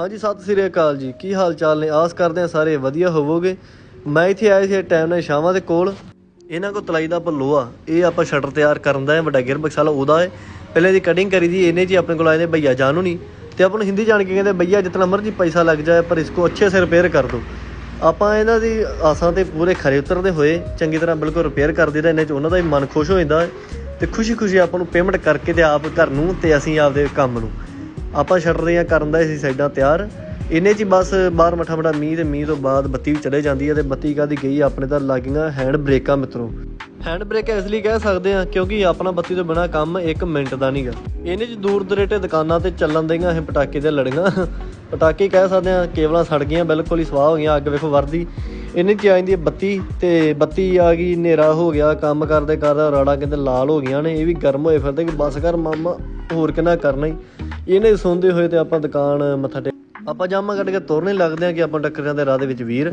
ਹਾਂਜੀ, ਸਤਿ ਸ੍ਰੀ ਅਕਾਲ ਜੀ। ਕੀ ਹਾਲ ਚਾਲ ਨੇ? ਆਸ ਕਰਦੇ ਆ ਸਾਰੇ ਵਧੀਆ ਹੋਵੋਗੇ। ਮੈਂ ਇੱਥੇ ਆਇਆ ਸੀ ਟਾਈਮ ਨਾਲ ਸ਼ਾਮਾਂ ਦੇ ਕੋਲ। ਇਹਨਾਂ ਕੋ ਤਲਾਈ ਦਾ ਆਪਾਂ ਲੋਹਾ, ਇਹ ਆਪਾਂ ਸ਼ਟਰ ਤਿਆਰ ਕਰਨ ਦਾ ਹੈ, ਵੱਡਾ ਗਿਰ ਬਕਸਾਲਾ ਉਹਦਾ ਹੈ। ਪਹਿਲੇ ਦੀ ਕਟਿੰਗ ਕਰੀ ਦੀ, ਇਹਨੇ ਜੀ ਆਪਣੇ ਕੋਲ ਆਏ ਨੇ, ਭਈਆ ਜਾਨੂ ਨਹੀਂ ਤੇ ਆਪਾਂ ਨੂੰ ਹਿੰਦੀ ਜਾਣ ਕੇ ਕਹਿੰਦੇ, ਭਈਆ, ਜਿਤਨਾ ਮਰਜ਼ੀ ਪੈਸਾ ਲੱਗ ਜਾਏ, ਪਰ ਇਸਕੋ ਅੱਛੇ ਸੇ ਰਿਪੇਅਰ ਕਰ ਦੋ। ਆਪਾਂ ਇਹਨਾਂ ਦੀ ਆਸਾਂ ਤੇ ਪੂਰੇ ਖਰੇ ਉਤਰਦੇ ਹੋਏ, ਚੰਗੀ ਤਰ੍ਹਾਂ ਬਿਲਕੁਲ ਰਿਪੇਅਰ ਕਰ ਦਿੱਤਾ ਇਹਨਾਂ ਚ ਉਹਨਾਂ ਦਾ ਵੀ ਮਨ ਖੁਸ਼ ਹੋ ਜਾਂਦਾ ਹੈ। ਤੇ ਖੁਸ਼ੀ-ਖੁਸ਼ੀ ਆਪਾਂ ਨੂੰ ਪੇਮੈਂਟ ਕਰਕੇ ਤੇ ਆਪ ਘਰ ਨੂੰ ਤੇ ਅਸੀਂ ਆਪਦੇ ਕੰਮ ਨੂੰ। ਆਪਾਂ ਸ਼ਟਰ ਦੀਆਂ ਕਰਨ ਦਾ ਸੀ ਸਾਈਡਾਂ ਤਿਆਰ। ਇਹਨੇ 'ਚ ਹੀ ਬਸ ਬਾਹਰ ਮਠਾ ਮਠਾ ਮੀਂਹ ਤੇ ਮੀਂਹ ਤੋਂ ਬਾਅਦ ਬੱਤੀ ਵੀ ਚਲੇ ਜਾਂਦੀ ਹੈ ਤੇ ਬੱਤੀ ਕਾਦੀ ਗਈ ਆਪਣੇ ਤਾਂ ਲੱਗੀਆਂ ਹੈਂਡ ਬ੍ਰੇਕਾਂ ਮਿੱਤਰੋ। ਹੈਂਡ ਬ੍ਰੇਕ ਇਸ ਲਈ ਕਹਿ ਸਕਦੇ ਆ ਕਿਉਂਕਿ ਆਪਣਾ ਬੱਤੀ ਤੋਂ ਬਿਨਾ ਕੰਮ 1 ਮਿੰਟ ਦਾ ਨਹੀਂਗਾ ਇਹਨੇ 'ਚ ਦੂਰ ਦਰੇਟੇ ਦੁਕਾਨਾਂ ਤੇ ਚੱਲਣ ਦਈਆਂ ਇਹ ਪਟਾਕੇ ਤੇ ਲੜੀਆਂ। ਪਟਾਕੇ ਕਹਿ ਸਕਦੇ ਆ ਕੇਵਲਾਂ ਸੜ ਗਈਆਂ, ਬਿਲਕੁਲ ਹੀ ਸਵਾਹ ਹੋ ਗਈਆਂ, ਅੱਗ ਵੇਖੋ ਵਰਦੀ। ਇਹਨੇ 'ਚ ਆ ਜਾਂਦੀ ਹੈ ਬੱਤੀ ਤੇ ਬੱਤੀ ਆ ਗਈ, ਹਨੇਰਾ ਹੋ ਗਿਆ, ਕੰਮ ਕਰਦੇ ਕਰਦਾ ਰਾੜਾ ਕਹਿੰਦੇ ਲਾਲ ਹੋ ਗਈਆਂ ਨੇ, ਇਹ ਵੀ ਗਰਮ ਹੋਏ ਫਿਰਦੇ ਕਿ ਬਸ ਕਰ ਮਾਮਾ, ਹੋਰ ਕਿੰਨਾ ਕਰਨਾ ਹੀ। ਇਹਨੇ ਸੌਂਦੇ ਹੋਏ ਤੇ ਆਪਾਂ ਦੁਕਾਨ ਮੱਥਾ ਟੇਕ ਆਪਾਂ ਜਾਮਾ ਕੱਢ ਕੇ ਤੁਰਨੇ ਲੱਗਦੇ ਆ ਕਿ ਆਪਾਂ ਟੱਕਰ ਜਾਂਦੇ ਰਾਹ ਦੇ ਵਿੱਚ ਵੀਰ।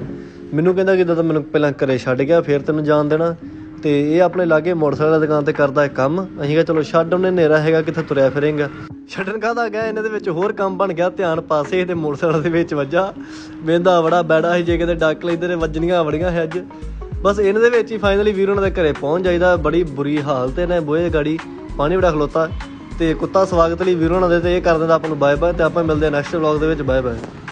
ਮੈਨੂੰ ਕਹਿੰਦਾ ਕਿ ਤਾਂ ਮੈਨੂੰ ਪਹਿਲਾਂ ਘਰੇ ਛੱਡ ਗਿਆ, ਫਿਰ ਤੈਨੂੰ ਜਾਣ ਦੇਣਾ। ਤੇ ਇਹ ਆਪਣੇ ਲਾਗੇ ਮੋਟਰਸਾਈਕਲ ਦੁਕਾਨ ਤੇ ਕਰਦਾ ਹੈ ਕੰਮ। ਅਸੀਂ ਕਿਹਾ, ਚਲੋ ਛੱਡ, ਉਹਨੇ ਹਨੇਰਾ ਹੈਗਾ, ਕਿੱਥੇ ਤੁਰਿਆ ਫਿਰੇਗਾ। ਛੱਡਣ ਕਾਹਦਾ ਗਿਆ? ਇਹਨਾਂ ਦੇ ਵਿੱਚ ਹੋਰ ਕੰਮ ਬਣ ਗਿਆ, ਧਿਆਨ ਪਾਸੇ ਤੇ ਮੋਟਰਸਾਈਕਲ ਦੇ ਵਿੱਚ ਵੱਜਾ। ਵੇਂਦਾ ਬੜਾ ਬੈੜਾ ਸੀ, ਜੇ ਕਿਤੇ ਡੱਕ ਲੈਂਦੇ ਨੇ ਵੱਜਣੀਆਂ ਬੜੀਆਂ ਹੈ ਅੱਜ। ਬਸ ਇਹਨਾਂ ਦੇ ਵਿੱਚ ਹੀ ਫਾਈਨਲੀ ਵੀਰ ਉਹਨਾਂ ਦੇ ਘਰੇ ਪਹੁੰਚ ਜਾਈਦਾ। ਬੜੀ ਬੁਰੀ ਹਾਲਤ ਨੇ ਬੋਏ ਗਾੜੀ। ਪਾਣੀ ਬੜਾ ਖਲੋਤਾ। ਤੇ ਕੁੱਤਾ ਸਵਾਗਤ ਲਈ ਵੀਰ ਉਹਨਾਂ ਦੇ ਤੇ ਇਹ ਕਰ ਦਿੰਦਾ ਆਪਾਂ ਨੂੰ ਬਾਏ ਬਾਏ ਤੇ ਆਪਾਂ ਮਿਲਦੇ ਹਾਂ ਨੈਕਸਟ ਵਲੌਗ ਦੇ ਵਿੱਚ ਬਾਏ ਬਾਏ